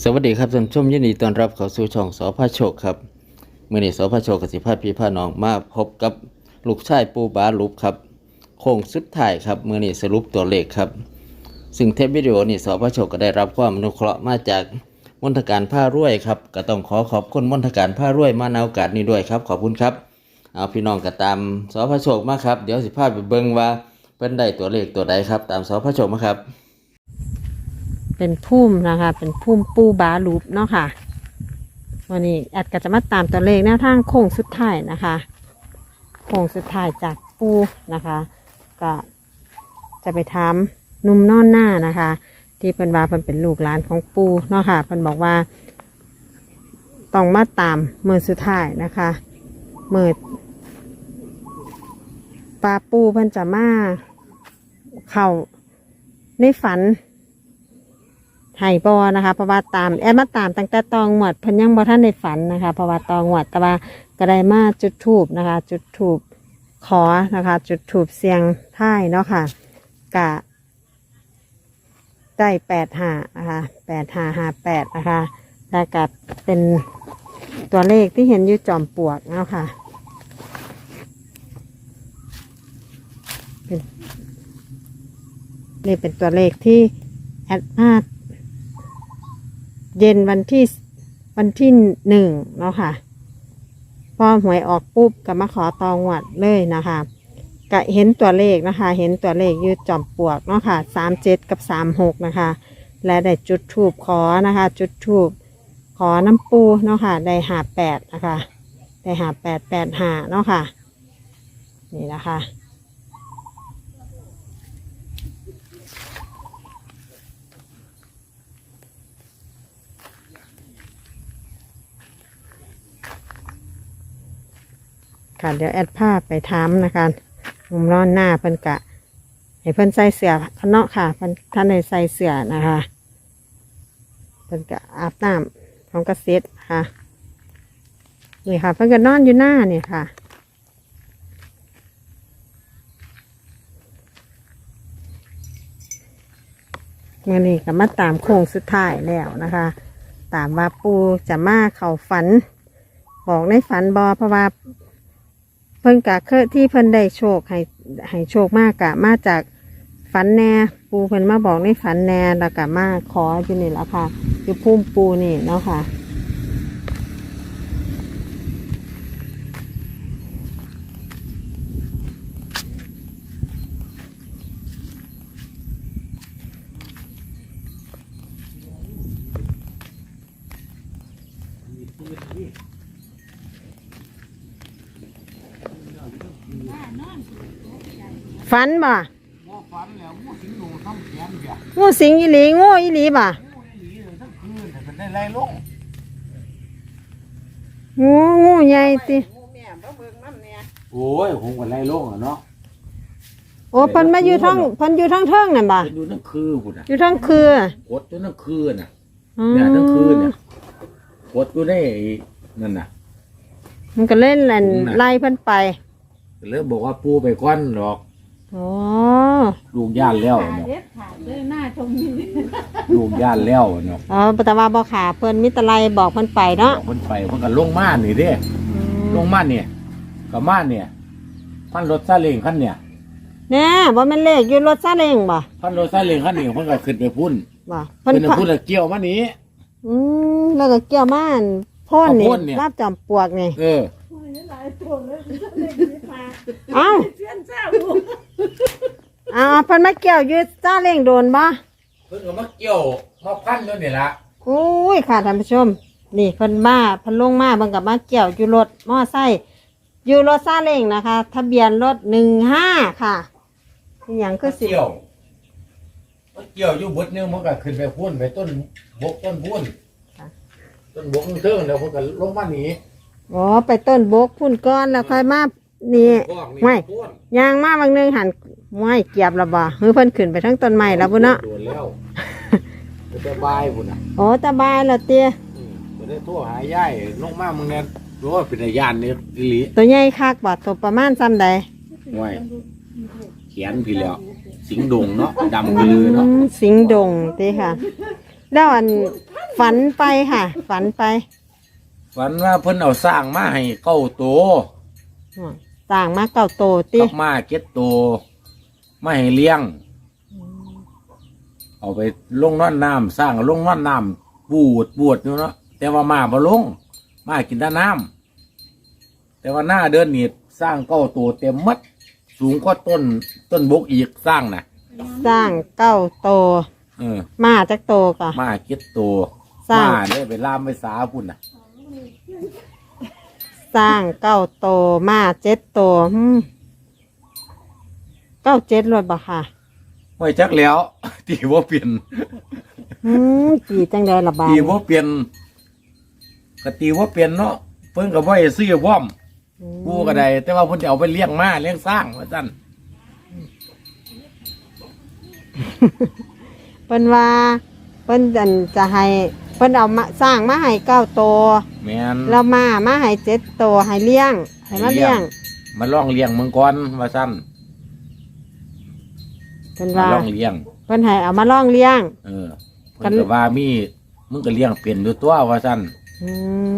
สวัสดีครับท่านผู้ชมยินดีต้อนรับเข้าสู่ช่องสอพระโชคครับมื่อนี้สอพระโชคกสิพาพี่พาน้องมาพบกับลูกชายปูบาลุบครับโค้งสุดท้ายครับมื่อนี้สรุปตัวเลขครับ ซึ่งเทปวิดีโอนี้สอพระโชคก็ได้รับความอนุเคราะห์มาจากมณฑการผ้ารวยครับก็ต้องขอขอบคุณมณฑการผ้ารวยมาในโอกาสนี้ด้วยครับ ขอบคุณครับเอาพี่น้องก็ตามสอพระโชคมาครับเดี๋ยวสิพาไปเบิ่งว่าเป็นได้ตัวเลขตัวใดครับ ตามสอพระโชคมาครับ เป็นพุ่มนะคะ เป็นพุ่มปูบาลูปเนาะค่ะ วันนี้แอดก็จะมาตามตัวเลขแนวทางโค้งสุดท้ายนะคะโค้งสุดท้ายจากปูนะคะ ก็จะไปถามหนุ่มนอนหน้านะคะ ที่เป็นว่าเพิ่นเป็นลูกหลานของปูเนาะค่ะเพิ่นบอกว่าต้องมาตามมือสุดท้ายนะคะมือปลาปูเพิ่นจะมา เข้าในฝัน ไห้บอนะคะ เพราะว่าตามแอบมาตามตั้งแต่ตองหวดเพิ่นยังบ่ท่านในฝันนะคะ เพราะว่าตองหวดแต่ว่าก็ได้มาจุดถูบนะคะ จุดถูบขอนะคะ จุดถูบเสียงท้ายเนาะค่ะกะได้แปดห้านะคะแปดห้าห้าแปดนะคะแล้วก็เป็นตัวเลขที่เห็นอยู่จอมปลวกเนาะค่ะนนี่เป็นตัวเลขที่แอดมา เย็นวันที่วันที่หนึ่งเนาะค่ะ พอหวยออกปุ๊บก็มาขอตองหวัดเลยนะคะก็เห็นตัวเลขนะคะ เห็นตัวเลขยืดจอมปลวกเนาะค่ะสามเจ็ดกับสามหกนะคะ และได้จุดทูบขอนะคะ จุดทูบขอน้ำปูเนาะค่ะ ได้หาแปดนะคะ ได้หาแปดแปดหาเนาะค่ะ นี่นะคะ ค่ะ เดี๋ยวแอดภาพไปถามนะคะมุมร้อนหน้าเพิ่นกะให้เพิ่นใส่เสื้อข้างนอกค่ะเพิ่นท่านในใส่เสื้อนะคะเพิ่นกะอาบน้ำพร้อมกับเซ็ตค่ะนี่ค่ะ เพิ่นก็นอนอยู่หน้าเนี่ยค่ะเมื่อนี้ก็มาตามโค้งสุดท้ายแล้วนะคะ ตามว่าปูจะมาเข้าฝัน บอกในฝันบอเพราะว่า เพิ่นกะเคยที่เพิ่นได้โชคให้ให้โชคมากกะมาจากฝันแน่ปูเพิ่นมาบอกในฝันแน่แล้วกะมาขออยู่นี่แหละค่ะอยู่พุ่มปูนี่เนาะค่ะ ฝันบ่บ่ฝันแล้วงูสิงโดทำแขนเบียงูสิงอีหลีงูอีหลีบ่งูอีหลีเลยทั้งคืนแต่มันได้ไล่ลงงูงูใหญ่ติงูแม่บ่เบิ่งน้ำเนี่ยโอ้ยผมก็ไล่ลงอะเนาะโอ้เพิ่นมาอยู่ทั้งเพิ่นอยู่ทั้งเทิงนั่นบ่เป็นอยู่ทั้งคืนพุ่นน่ะอยู่ทั้งคือกดอยู่ทั้งคืนน่ะอ๋อเนี่ยทั้งคืนเนี่ยกดอยู่ในไอ้นั่นน่ะมันก็เล่นแล่นน่ะไล่เพิ่นไป เลยบอกว่าปูไปก้อนหรอกโอ้ลูกย่านแล้วเนาะเด็ดขาดเลยหน้าตรงนี้ลูกย่านแล้วเนาะอ๋อแต่ว่าบ่ขาเพิ่นมีแตะไลบอกเพิ่นไปเนาะบอกเพิ่นไปเพิ่นก็ลงมานี่เด้อืมลงมาเนี่ยก็มาเนี่ยพันรถซาเล้งคันเนี่ยแน่บ่แม่นเลขอยู่รถซาเล้งบ่พันรถซาเล้งคันนี้เพิ่นก็ขึ้นไปพุ่นบ่เพิ่นขึ้นไปพุ่นแล้วเกี่ยวมานี้อืมแล้วก็เกี่ยวมาอันพ่นนี่เอาพ่นเนี่ยรับจอมปลวกนี่เออ หลายตัวเลยเล็กนิดมาเอ้าเพื่อนเจ้าลูกเอาเพิ่นมาเกี่ยวอยู่ซาเล้งโดนบ่เพิ่นก็มาเกี่ยวมาพันด้วยนี่ละโอ้ยค่ะท่านผู้ชม นี่เพิ่นมาเพิ่นลงมาเบิ่งกับมาเกี่ยวอยู่รถมอไซค์อยู่รถซาเล้งนะคะ ทะเบียนรถหนึ่งห้าค่ะอหย่างคือสิ เกี่ยวมันเกี่ยวอยู่บดนึงมันก็ขึ้นไปพุ่นไปต้นบกต้นพุ่นต้นบกเทิงแล้วมันก็ลงมาหนี อ๋อไปต้นบกพุ่นก้อนแล้วค่อยมานี่ พวกนี้ไม่พุ่นยางมาบางหนึงหันไม่เกียบและบ่ฮือเพิ่นขึ้นไปทั้งต้นไม้แล้วบุเนาะโดนแล้วมันจะบายพุ่นอะโอ้ตาบายแล้วเตี้ยอืมบ่ได้โทรหายายลงมามึงเนี่ยรู้ว่าเป็นญาณนี่อีหลีตัวใหญ่คักบ่ตัวประมาณซ้ำใดห่วยเขียนพี่แล้ว สิงห์ดงเนาะดำกระลือเนาะอืมสิงห์ดงเต้ค่ะ แล้วอันฝันไปค่ะ ฝันไป ฝันว่าเพิ่นเอาสร้างมาให้เก้าตัวอ๋อต่างมาเก่าโตติกับมาเก็ดตัวมาให้เลี้ยง เอาไปลงนอนน้ำสร้างลงนอนน้ำบูดบูดอยู่เนาะแต่ว่ามาบ่ลง มากินแต่น้ำแต่ว่าหน้าเดินนี่สร้างเก้าตัวเต็มมัด สูงกว่าต้นต้นบกอีกสร้างนะสร้างเก้าโต เออ มาจากโตก่ะ มาเก็ดตัวสร้าง มาได้ไปล่ามไปสาพุ่นน่ะ สร้างเก้าโตมาเจ็ดโตหืมเก้าเจ็ดรถบ่ค่ะไว้จักแล้ว ตีว่าเปลี่ยนอืมกี่จังได้ละบาตีดว่าเปลี่ยนก็ตีว่าเปลี่ยนเนาะเพิ่นก็บ่ให้ซื้อพร้อมอืมกูก็ได้แต่ว่าเพิ่นจะเอาไปเลี้ยงมาเลี้ยงสร้างว่าซั่นเพิ่นว่าเพิ่นอันจะให้เพิ่นเอามาสร้างมาให้เก้าโตแม่นแล้วมามาให้เจ็ดโตให้เลี้ยงให้มาเลี้ยงมาลองเลี้ยงมึงก่อนว่าซั่นเพิ่นมาว่าลองเลี้ยง เพิ่นให้เอามาล่องเลี้ยง เออกัเพิ่นนก็ว่ามีมึงก็เลี้ยงเป็นอยู่ตัวว่าซั่นอื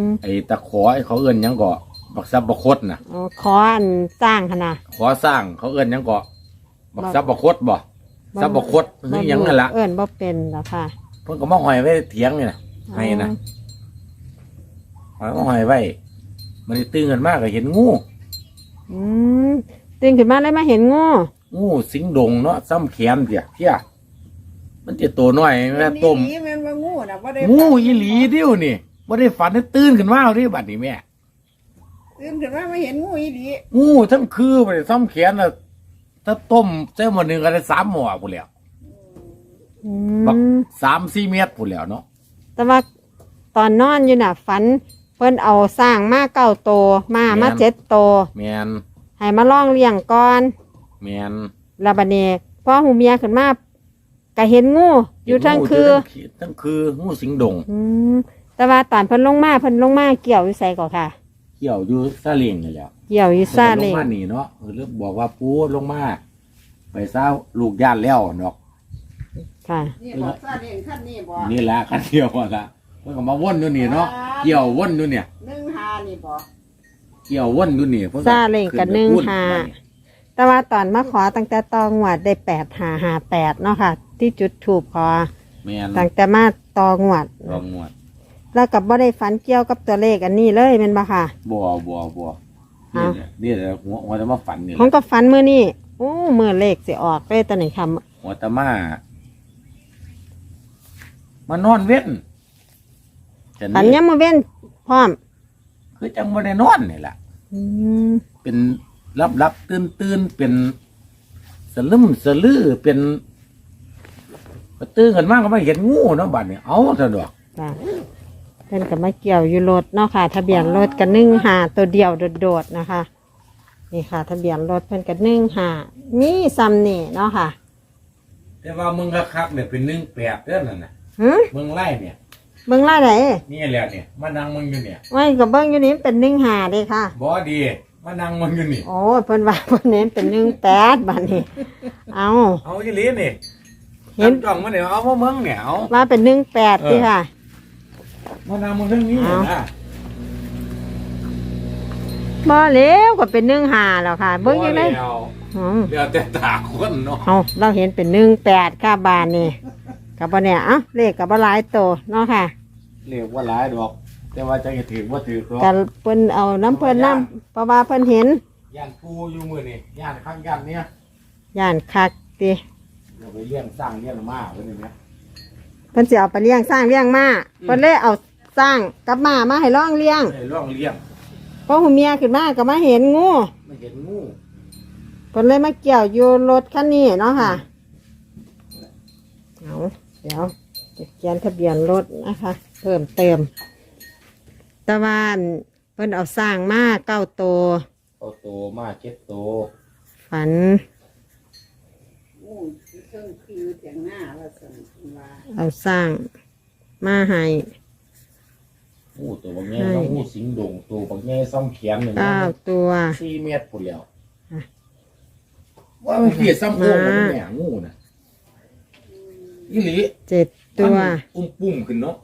มไอ้ตะขอไอ้เขาเอิ้นหยังก็บักซับบักคดน่ะอ๋อขออันสร้างขนาด ขอสร้างเขาเอิ้นหยังก็บักซับบักคดบ่ซับบักคดคือหยังนั่นล่ะเอิ้นบ่เป็นแล้วค่ะ เพิ่นก็มาห้อยไว้เถียงนี่น่ะ ให้นะห้อยมาห้อยไว้ มันได้ตื่นกันมากก็เห็นงู อืมตื่นขึ้นมาเลยมาเห็นงูงูสิงดงเนาะซ้ำแขนเดียเที่ยมันจะตัวน้อยแม่ต้มนี่แม่นว่างูน่ะบ่ได้งูอีหลีเดียวนี่บ่ได้ฝันให้ตื่นขึ้นมาเอาดิบัดนี้แม่ตื่นขึ้นมาไม่เห็นงูอีหลีงูทั้งคือบ่ได้ซ้ำแขนน่ะถ้าต้มเส้นวันหนึงก็ได้สามหม้อพุ่นแหล้วอืบักมสามสี่เมตรพุ่นแหล้วเนาะ แต่ว่าตอนนอนอยู่น่ะฝัน เพิ่นเอาสร้างมาเก้าโตมามาเจ็ดโตแม่นให้มาล่องเลี้ยงก่อนแม่นแล้วบัดนี้พอหูเมียขึ้นมาก็เห็นงูอยู่ทั้งคือทั้งคืองูสิงดงอืมแต่ว่าตอนเพิ่นลงมาเพิ่นลงมาเกี่ยวอยู่ไสก่อค่ะ เกี่ยวอยู่ซาเล้งนี่แหล้วเกี่ยวอยู่ซาเล้งลงมานี่เนาะเออเริ่มบอกว่าปูลงมาไปซาลูกย่านแล้วเนาะ ค่ะ นี่บอกซาเล้งคันนี้บ่นี่แหละคันเดียวอะละมันก็มาวนอยู่นี่เนาะเกี่ยววนอยู่เนี่ย หนึ่งหานี่บ่เกี่ยววนอยู่นี่พิ่นซาเล้งกับหนึ่งขึ้ไปหาพูดแต่ว่าตอนมาขอตั้งแต่ตองวดได้แปดหาหาแปดเนาะค่ะ ที่จุดถูกขอแม่นตั้งแต่มาตองวดรองงวดแล้วกับบ่ได้ฝันเกี่ยวกับตัวเลขอันนี้เลยเป็นบ่ค่ะ บัวบัวบัวอ้าว นี่แหละหัวหัวจะมาฝันนี่แหของละก็ฝันมือนี่โอ้มือเลขสิออกเลยตอนนี้ค่ะหัวตะมา มานอนเว้นแต่ฝันนี่ย้ำมาเว้นพร้อมคือจังบ่ได้นอนนี่แหละอืมเป็นรับรับตื่นตื่นเป็นสลึมสลือเป็นก็ตื่นกันมากก็ไม่เห็นงูเนาะบัดนี้เอาสะดวกจ้ะเพิ่นก็มาเกี่ยวอยู่รถเนาะค่ะ ทะเบียนรถกันนึ่งหาตัวเดียวโดดๆนะคะ นี่ค่ะ ทะเบียนรถเพิ่นกันนึ่งหามีซ้ำนี่เนาะค่ะ แต่ว่ามึงคักๆเนี่ยเป็นหนึ่งแปดเด้อนั่นน่ะ หืมมึงไล่เนี่ยเบิ่งไล่ไหนนี่แหละเนี่ยมานั่งมึงอยู่เนี่ยไว้กับเบิ่งอยู่นี่เป็นหนึ่งหาเด้ค่ะบอดีมานั่งมึงอยู่นี่โอ้ยเพิ่นว่าเพิ่นเน้นเป็นหนึ่งแปดบัดนี้ เอาเอาอีหลีนี่เห็นจ้องมาเนี่ยเอามามึงเนี่ยเอาว่าเป็นหนึ่งแปดสิค่ะ มานั่งมึงเรื่องนี้เอา นะบ่แล้วก็เป็นหนึ่งหาแล้วค่ะ เบิ่งอยู่เลเลยยอืมเดี๋ยวแต่ตาคนเนาะเอาเราเห็นเป็นหนึ่งแปดค่ะบานนี่ กับบ่เนี่ยเอ้าเลขกับบ่หลายโตเนาะค่ะเรียกว่าหลายดอก แต่ว่าจะถือว่าถือก็กัเพิ่นเอาน้ำเพิ่นน้ำเพราะว่าเพิ่นเห็นย่านปูอยู่มือนี่ย่านข้างย่านเนี่ยย่านคักติเดี๋ยวไปเลี้ยงสร้างเลี้ยงมาไว้นี่เนี่ยเพิ่นสิเอาไปเลี้ยงสร้างเลี้ยงม้าเพิ่นเลยเอาสร้างกับม้ามาให้ล่องเลี้ยงไอ้ร่องเลี้ยงพอหูเมียขึ้นมาก็มาเห็นงูไม่เห็นงูเพิ่นเลยมาเกี่ยวอยู่รถคันนี้เนาะค่ะเอา เดี๋ยวจะเขียนทะเบียนรถนะคะ เพิ่มเติมแตะวันเพิ่นเอาสร้างมาเก้าโตวเอาโตมาเจ็ดโตฝันงูที่เครื่องคือเถียงหน้าว่าซั่นว่าเอาสร้างมาให้ งูตัวบางแง่ใช่แล้วงูสิงดงตัวบางแง่ซ่อมแขนหนึ่งเก้าตัว สี่เมตรปุ่นแล้วอะ ว่ามันเกลียดซ้ำโค้งมันแหน่งูน่ะ อีหลีเจ็ดตัวมันอุ้มปุ้มขึ้นเนาะ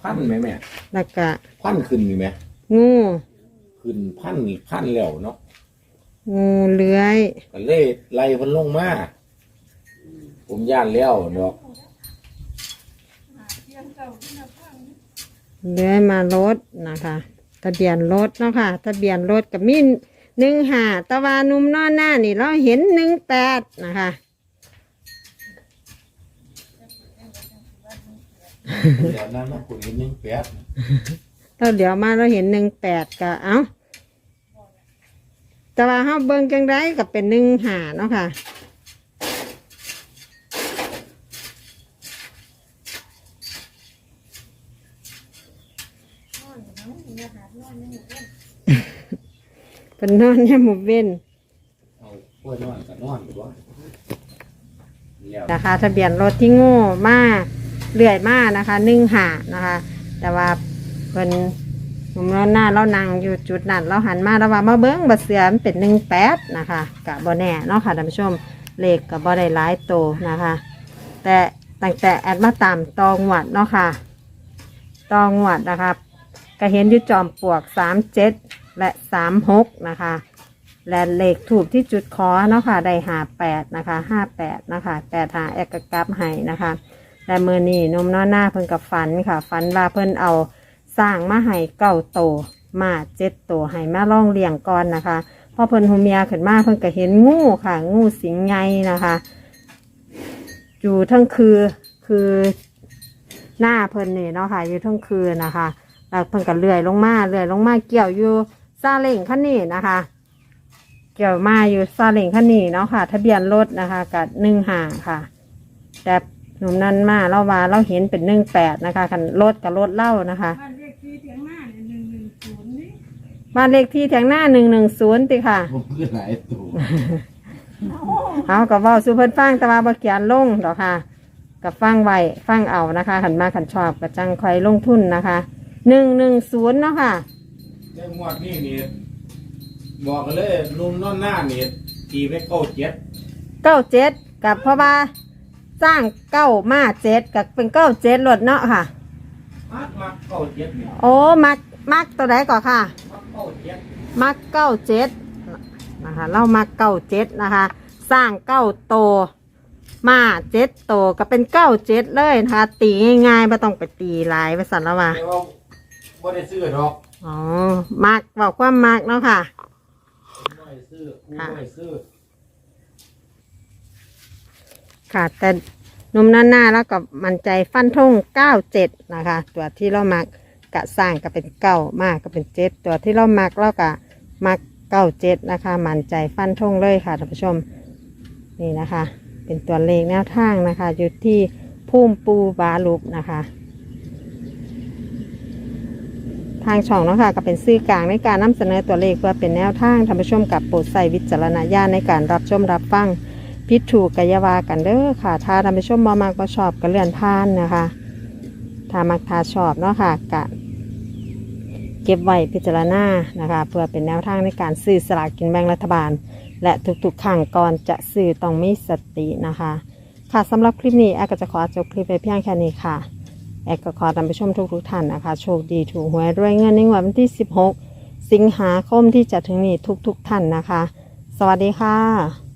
พันไหมแม่แล้วก็พันขึ้นนี่ไหมงูขึ้นพันนี่พันแล้วเนาะงูเลื้อยก็เลยไล่เพันลงมาผมย่านแล้วเนาะเลื้อยมารถนะคะทะเบียนรถเนาะค่ะทะเบียนรถกับมินหนึ่งหาตะวานุ่มนอนหน้านี่เราเห็นหนึ่งแปดนะคะ เดี๋ยวนั้นนะคุณเห็นยังแปดเราเดี๋ยวมาเราเห็นหนึ่งแปดก็เอ้า แต่ว่าเฮาเบิ่งจังไดก็เป็นหนึ่งหาเนาะค่ะ เป็นนอนเนี่ยามหมู่เว้นเอาเพื่อนนอนกับนอนดีกว่าแล้วนะคะทะเบียนรถที่โง่มาก เลื่อยมากนะคะหนึ่งหานะคะ แต่ว่าเป็นหนุ่มเราหน้าเรานั่งอยู่จุดนั้นเราหันมาแล้วว่ามาเบิ้งบัเสือมันเป็นหนึ่งแปดนะคะกับบแน่เนาะค่ะท่านผู้ชมเลขกับบอได้หลายโตวนะคะ แต่ตั้งแต่แอดมาตามตองหวัดเนาะค่ะตองหวัดนะครับก็เห็นอยู่จอมปลวกสามเจ็ดและสามหกนะคะ และเลขถูกที่จุดคอเนาะค่ะได้หาแปดนะคะห้าแปดนะคะแปดหาแอกกลับให้นะคะ และเมื่อนี่นมน้อหน้าเพิ่นกับฝันค่ะฝันว่าเพิ่นเอาสร้างมาให้เก้าโตมาเจ็ดโตวให้มาล่องเลี้ยงก่อนนะคะพอเพิ่นหูเมียขึ้นมาเพิ่นก็เห็นงูค่ะ งูสิงไงนะคะอยู่ทั้งคือคือหน้าเพิ่นนี่เนาะค่ะ อยู่ทั้งคืนนะคะแล้วเพิ่นก็เลื่อยลงมาเลื่อยลงมาเกี่ยวอยู่ซาเล้งคันนี้นะคะ เกี่ยวมาอยู่ซาเล้งคันนี้เนาะค่ะ ทะเบียนรถนะคะกับหนึ่งห่างค่ะ แต่ หนุ่มนั้นมาเราว่าเราเห็นเป็นหนึ่งแปดนะคะคันรถกับรถเล่านะคะ บ้านเลขที่เถียงหน้าเนี่ยหนึ่งหนึ่งศูนย์นี่บ้านเลขที่แทงหน้าหนึ่งหนึ่งศูนย์ติค่ะ ผมขึ้นหลายตัวเอากับว่าสุเพิ่นฟังแต่ว่าบ่เขียนลงดอกค่ะกับฟังไว้ฟังเอานะคะขันมาขันชอบกับจังคอยลงทุนนะคะหนึ่งหนึ่งศูนย์เนาะค่ะในงวดนี้นี่บอกกันเลยนุ่มนอนหน้านี่ตีไปเก้าเจ็ดเก้าเจ็ดกับเพราะว่า สร้างเก้ามาเจ็ดกับเป็นเก้าเจ็ดรถเนาะค่ะ มักมักเก้าเจ็ดนี่โอ้มักมักตัวไหนก่อนค่ะ มักเก้าเจ็ดมักเก้าเจ็ดนะคะเรามักเก้าเจ็ดนะคะ สร้างเก้าโตวมาเจ็ดโตวก็เป็นเก้าเจ็ดเลยนะคะ ตีง่ายๆไม่ต้องไปตีหลายไปสั่นแล้วว่าแต่ว่าบ่ได้ซื้อดอกอ๋อมักบอกว่ามักเนาะค่ะ บ่ได้ซื้อกูบ่ได้ซื้อ ค่ะ แต่หนมหน้าหน้าแล้วก็มันใจฟันทงเก้าเจ็ดนะคะ ตัวที่เรามักกะสร้างก็เป็นเก้ามากก็เป็นเจ็ดตัวที่เรามักเราก็มักเก้าเจ็ดนะคะ มันใจฟันทงเลยค่ะท่านผู้ชมนี่นะคะ เป็นตัวเลขแนวทางนะคะอยู่ที่พุ่มปูบาลุกนะคะทางช่องเนาะคะก็เป็นสื่อกลางในการนำเสนอตัวเลขเพื่อเป็นแนวทางท่านผู้ชมกับโปรดใส่วิจารณญาณในการรับชมรับฟัง พิดถูกกายาวากันเด้อค่ะ ถ้าท่านผู้ชมบ่มากก็ชอบก็เลื่อนผ่านนะคะถ้ามักทาชอบเนาะค่ะกะเก็บไว้พิจารณานะคะ เพื่อเป็นแนวทางในการซื้อสลากกินแบ่งรัฐบาล และทุกๆครั้งก่อนจะซื้อต้องมีสตินะคะ ค่ะสำหรับคลิปนี้แอก็จะขอจบคลิปไปเพียงแค่นี้ค่ะแอก็ขอท่านผู้ชมทุกๆท่านนะคะ โชคดีถูกหวยรวยเงินในวันที่ 16 สิงหาคมที่จะถึงนี้ทุกๆท่านนะคะ สวัสดีค่ะ